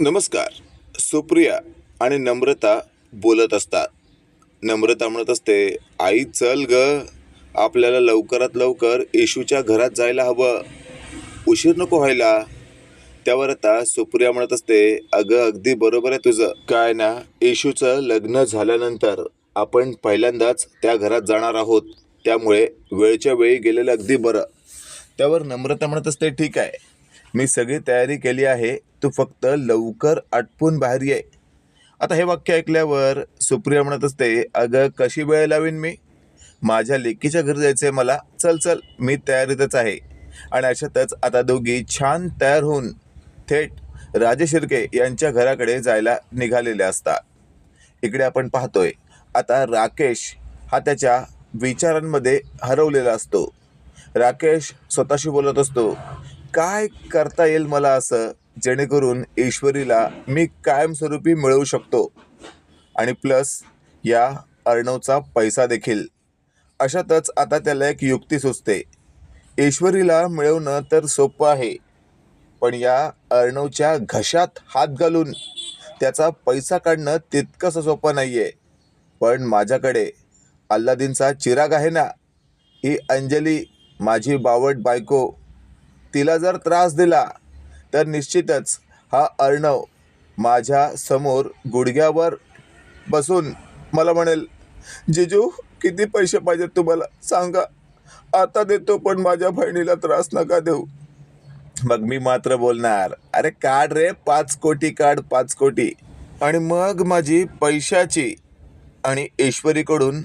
नमस्कार. सुप्रिया आणि नम्रता बोलत असतात. नम्रता म्हणत असते आई चल ग. आपल्याला लवकरात लवकर येशूच्या घरात जायला हवं. उशीर नको व्हायला. त्यावर आता सुप्रिया म्हणत असते अगं अगदी बरोबर आहे तुझं. काय ना येशूचं लग्न झाल्यानंतर आपण पहिल्यांदाच त्या घरात जाणार आहोत. त्यामुळे वेळच्या वेळी गेलेलं अगदी बरं. त्यावर नम्रता म्हणत असते ठीक आहे. मी सगळी तयारी केली आहे. तू फक्त लवकर आटपून बाहेर ये. आता हे वाक्य ऐकल्यावर सुप्रिया म्हणत असते अगं कशी वेळ लावीन मी? माझ्या लेकीच्या घरी जायचं आहे मला. चल चल मी तयारीतच आहे. आणि अशातच आता दोघी छान तयार होऊन थेट राजे शिर्के यांच्या घराकडे जायला निघालेले असतात. इकडे आपण पाहतोय आता राकेश हा त्याच्या विचारांमध्ये हरवलेला असतो. राकेश स्वतःशी बोलत असतो काय करता येईल मला असं? जेणेकरून ईश्वरीला मी कायमस्वरूपी मिळवू शकतो. आणि प्लस या अर्णवचा पैसा देखील. अशातच आता त्याला एक युक्ती सुचते. ईश्वरीला मिळवणं तर सोपं आहे. पण या अर्णवच्या घशात हात घालून त्याचा पैसा काढणं तितकंसं सोपं नाही आहे पण माझ्याकडे अल्लादीनचा चिराग आहे ना? ही अंजली माझी बावट बायको तिला जर त्रास दिला तर निश्चितच हा अर्णव माझ्यासमोर गुडघ्यावर बसून मला म्हणेल जिजू किती पैसे पाहिजेत तुम्हाला? सांगा. आता देतो पण माझ्या बहिणीला त्रास नका देऊ. मग मी मात्र बोलणार अरे काढ रे पाच कोटी काढ पाच कोटी. आणि मग माझी पैशाची आणि ईश्वरीकडून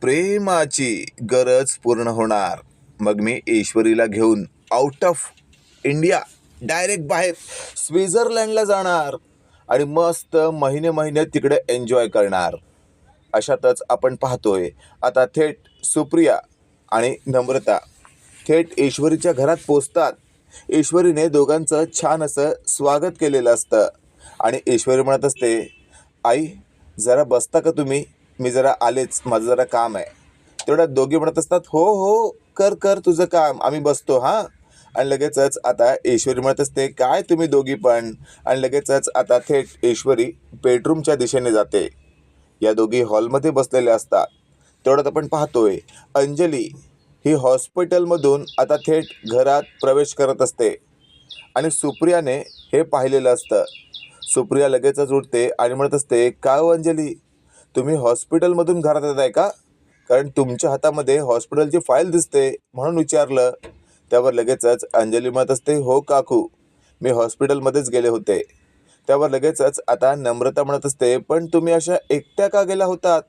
प्रेमाची गरज पूर्ण होणार. मग मी ईश्वरीला घेऊन आउट ऑफ इंडिया डायरेक्ट बाहेर स्वित्झर्लंडला जाणार आणि मस्त महिने महिने तिकडे एन्जॉय करणार. अशातच आपण पाहतोय आता थेट सुप्रिया आणि नम्रता थेट ईश्वरीच्या घरात पोचतात. ईश्वरीने दोघांचं छान असं स्वागत केलेलं असतं. आणि ईश्वरी म्हणत असते आई जरा बसता का तुम्ही? मी जरा आलेच माझं जरा काम आहे. तेवढ्यात दोघे म्हणत असतात हो हो कर कर तुझं काम आम्ही बसतो हां. आणि लगेचच आता ईश्वरी म्हणत असते काय तुम्ही दोघी पण? आणि लगेचच आता थेट ईश्वरी बेडरूमच्या दिशेने जाते. या दोघी हॉलमध्ये बसलेल्या असतात. तेवढ्यात आपण पाहतोय अंजली ही हॉस्पिटलमधून आता थेट घरात प्रवेश करत असते. आणि सुप्रियाने हे पाहिलेलं असतं. सुप्रिया लगेचच उठते आणि म्हणत असते का हो अंजली? तुम्ही हॉस्पिटलमधून घरात येत आहे का? कारण तुमच्या हातामध्ये हॉस्पिटलची फाईल दिसते म्हणून विचारलं. त्यावर लगेचच अंजली म्हणत असते हो काकू मी हॉस्पिटलमध्येच गेले होते. त्यावर लगेचच आता नम्रता म्हणत असते पण तुम्ही अशा एकट्या का गेला होतात?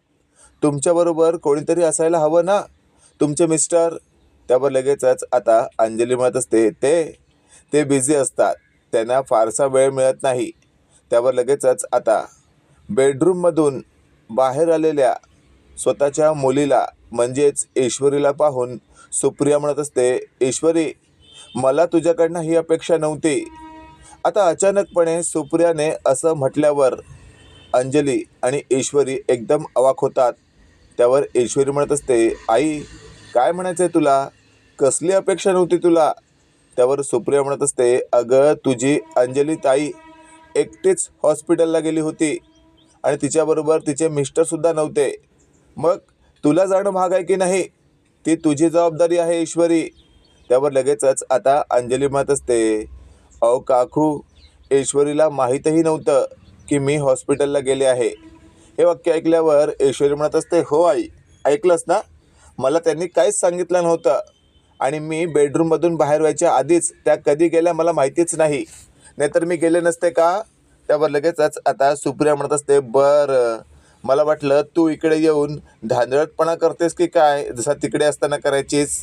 तुमच्याबरोबर कोणीतरी असायला हवं ना? तुमचे मिस्टर? त्यावर लगेचच आता अंजली म्हणत असते ते ते बिझी असतात. त्यांना फारसा वेळ मिळत नाही. त्यावर लगेचच आता बेडरूममधून बाहेर आलेल्या स्वतःच्या मुलीला म्हणजेच ईश्वरीला पाहून सुप्रिया म्हणत असते ईश्वरी मला तुझ्याकडनं ही अपेक्षा नव्हती. आता अचानकपणे सुप्रियाने असं म्हटल्यावर अंजली आणि ईश्वरी एकदम अवाक होतात. त्यावर ईश्वरी म्हणत असते आई काय म्हणायचं आहे तुला? कसली अपेक्षा नव्हती तुला? त्यावर सुप्रिया म्हणत असते अगं तुझी अंजली ताई एकटीच हॉस्पिटलला गेली होती आणि तिच्याबरोबर तिचे मिस्टरसुद्धा नव्हते. मग तुला जाणं भाग आहे की नाही? ती तुझी जबाबदारी आहे ईश्वरी. त्यावर लगेचच आता अंजली म्हणत असते अहो काकू ईश्वरीला माहीतही नव्हतं की मी हॉस्पिटलला गेले आहे. हे वाक्य ऐकल्यावर ईश्वरी म्हणत असते हो आई ऐकलंस ना? मला त्यांनी काहीच सांगितलं नव्हतं आणि मी बेडरूममधून बाहेर व्हायच्या आधीच त्या कधी गेल्या मला माहितीच नाही. नाहीतर मी गेले नसते का? त्यावर लगेचच आता सुप्रिया म्हणत असते बरं. मला वाटलं तू इकडे येऊन धांदळटपणा करतेस की काय? जसा तिकडे असताना करायचीस.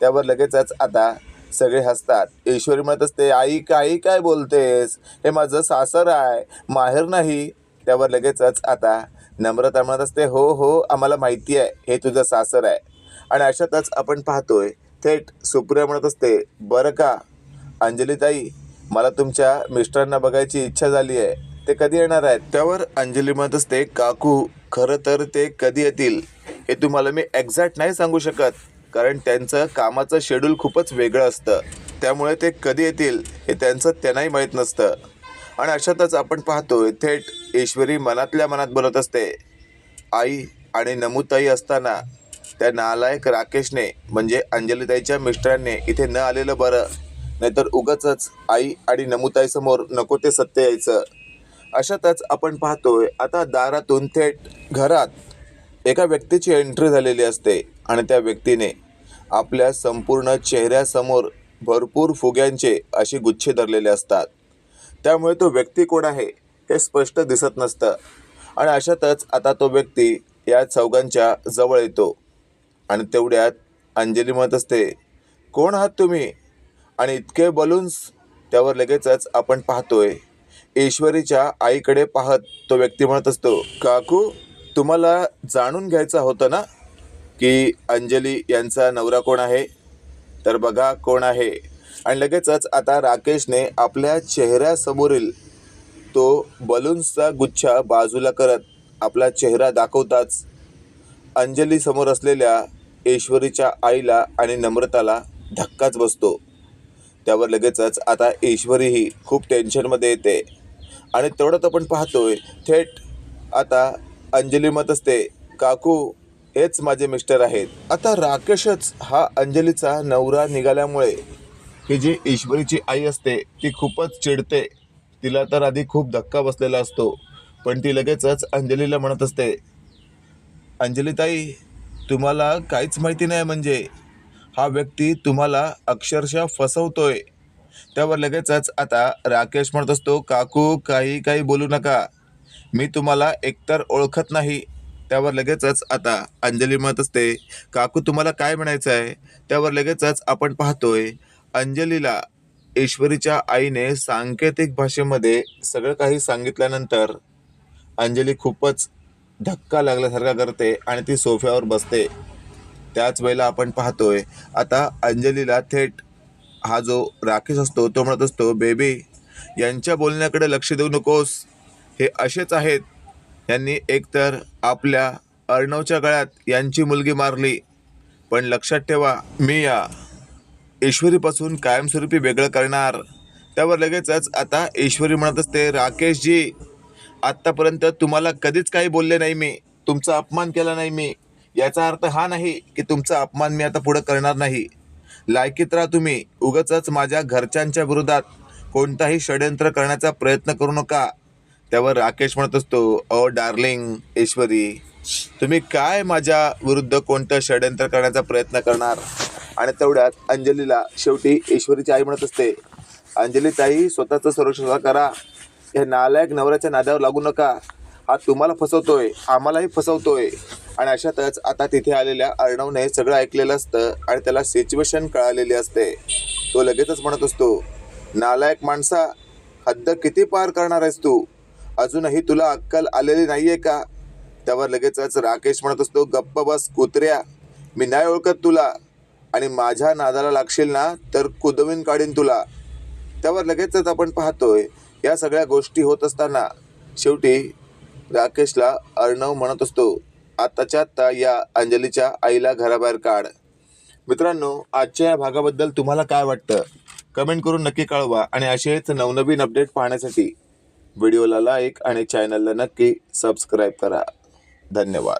त्यावर लगेचच आता सगळे हसतात. ईश्वरी म्हणत असते आई काही काय बोलतेस? हे माझं सासर आहे माहेर नाही. त्यावर लगेचच आता नम्रता म्हणत असते हो हो आम्हाला माहिती आहे हे तुझं सासर आहे. आणि अशातच आपण पाहतोय थेट सुप्रिया म्हणत असते बरं का अंजलीताई मला तुमच्या मिस्टरांना बघायची इच्छा झाली आहे. ते कधी येणार आहेत? त्यावर अंजली म्हणत असते काकू खरं तर ते कधी येतील? हे तुम्हाला मी एक्झॅक्ट नाही सांगू शकत कारण त्यांचं कामाचं शेड्यूल खूपच वेगळं असतं. त्यामुळे ते कधी येतील हे त्यांचं त्यांनाही माहीत नसतं. आणि अशातच आपण पाहतो थेट ईश्वरी मनातल्या मनात बोलत असते आई आणि नमुताई असताना त्या नालायक राकेशने म्हणजे अंजलीताईच्या मिस्टरांनी इथे न आलेलं बरं. नाहीतर उगाचच आई आणि नमुताईसमोर नको ते सत्य यायचं. अशातच आपण पाहतोय आता दारातून थेट घरात एका व्यक्तीची एंट्री झालेली असते आणि त्या व्यक्तीने आपल्या संपूर्ण चेहऱ्यासमोर भरपूर फुग्यांचे असे गुच्छे धरलेले असतात. त्यामुळे तो व्यक्ती कोण आहे हे स्पष्ट दिसत नसतं. आणि अशातच आता तो व्यक्ती या चौघांच्या जवळ येतो. आणि तेवढ्यात अंजली म्हणत असते कोण आहात तुम्ही? आणि इतके बलून्स त्यावर लगेचच आपण पाहतोय. ईश्वरीच्या आईकडे पाहत तो व्यक्ती म्हणत असतो काकू तुम्हाला जाणून घ्यायचं होतं ना की अंजली यांचा नवरा कोण आहे? तर बघा कोण आहे. आणि लगेचच आता राकेशने आपल्या चेहऱ्यासमोरील तो बलून्सचा गुच्छा बाजूला करत आपला चेहरा दाखवताच अंजली समोर असलेल्या ईश्वरीच्या आईला आणि नम्रताला धक्काच बसतो. त्यावर लगेचच आता ईश्वरीही खूप टेन्शनमध्ये येते. आणि तेवढंच आपण पाहतोय. थेट आता अंजली मत असते काकू हेच माझे मिस्टर आहेत. आता राकेशच हा अंजलीचा नवरा निघाल्यामुळे ही जी ईश्वरीची आई असते ती खूपच चिडते. तिला तर आधी खूप धक्का बसलेला असतो पण ती लगेचच अंजलीला म्हणत असते अंजलीताई तुम्हाला काहीच माहिती नाही म्हणजे हा व्यक्ती तुम्हाला अक्षरशः फसवतोय. त्यावर लगेचच आता राकेश म्हणत असतो काकू काही काही बोलू नका. मी तुम्हाला एकतर ओळखत नाही. त्यावर लगेचच आता अंजली म्हणत असते काकू तुम्हाला काय म्हणायचं आहे? त्यावर लगेचच आपण पाहतोय अंजलीला ईश्वरीच्या आईने सांकेतिक भाषेमध्ये सगळं काही सांगितल्यानंतर अंजली खूपच धक्का लागल्यासारखा करते आणि ती सोफ्यावर बसते. त्याच वेळेला आपण पाहतोय आता अंजलीला थेट हा जो राकेश असतो तो म्हणत असतो बेबी यांच्या बोलण्याकडे लक्ष देऊ नकोस. हे असेच आहेत. यांनी एकतर आपल्या अर्णवच्या गळ्यात यांची मुलगी मारली. पण लक्षात ठेवा मी या ईश्वरीपासून कायमस्वरूपी वेगळं करणार. त्यावर लगेचच आता ईश्वरी म्हणत असते राकेशजी आत्तापर्यंत तुम्हाला कधीच काही बोलले नाही मी. तुमचा अपमान केला नाही मी. याचा अर्थ हा नाही की तुमचा अपमान मी आता पुढं करणार नाही. लायकीत राहा तुम्ही. उगच माझ्या घरच्यांच्या विरोधात कोणताही षडयंत्र करण्याचा प्रयत्न करू नका. त्यावर राकेश म्हणत असतो अ डार्लिंग ईश्वरी तुम्ही काय माझ्या विरुद्ध कोणतं षडयंत्र करण्याचा प्रयत्न करणार? आणि तेवढ्यात अंजलीला शेवटी ईश्वरीची आई म्हणत असते अंजली ताई स्वतःचं संरक्षण करा. या नालायक नवऱ्याच्या नाद्यावर लागू नका. हा तुम्हाला फसवतोय. आम्हालाही फसवतोय. आणि अशातच आता तिथे आलेल्या अर्णवने सगळं ऐकलेलं असतं आणि त्याला सिच्युएशन कळालेली असते. तो लगेचच म्हणत असतो नालायक माणसा हद्द किती पार करणार आहेस तू? अजूनही तुला अक्कल आलेली नाहीये का? त्यावर लगेचच राकेश म्हणत असतो गप्प बस कुत्र्या मी नाही ओळखत तुला. आणि माझ्या नादाला लागशील ना तर कुदवीन काढीन तुला. त्यावर लगेचच आपण पाहतोय या सगळ्या गोष्टी होत असताना शेवटी राकेशला अर्णव म्हणत असतो आत्ताच्या आत्ता या अंजलीच्या आईला घराबाहेर काढ. मित्रांनो आजच्या या भागाबद्दल तुम्हाला काय वाटतं? कमेंट करून नक्की कळवा आणि असेच नवनवीन अपडेट पाहण्यासाठी व्हिडिओला लाईक आणि चॅनलला नक्की सबस्क्राईब करा. धन्यवाद.